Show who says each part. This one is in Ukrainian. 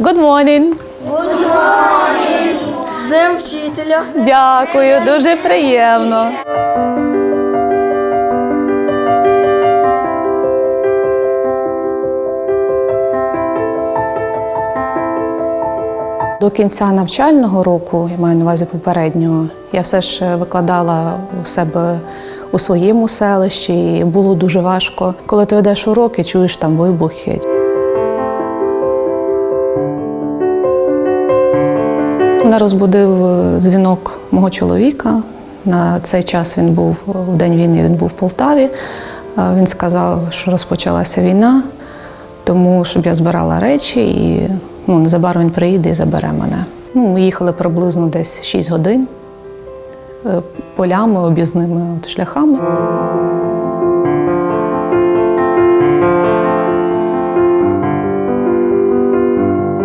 Speaker 1: Good morning.
Speaker 2: З Днем вчителя.
Speaker 1: Дякую, дуже приємно. До кінця навчального року, я маю на увазі попереднього, я все ж викладала у себе у своєму селищі. І було дуже важко. Коли ти ведеш уроки, чуєш там вибухи. Мене розбудив е, дзвінок мого чоловіка. На цей час він був в день війни, він був в Полтаві. Е, Він сказав, що розпочалася війна, тому щоб я збирала речі і ну, незабаром він приїде і забере мене. Ну, ми їхали приблизно десь 6 годин е, полями, об'їзними шляхами.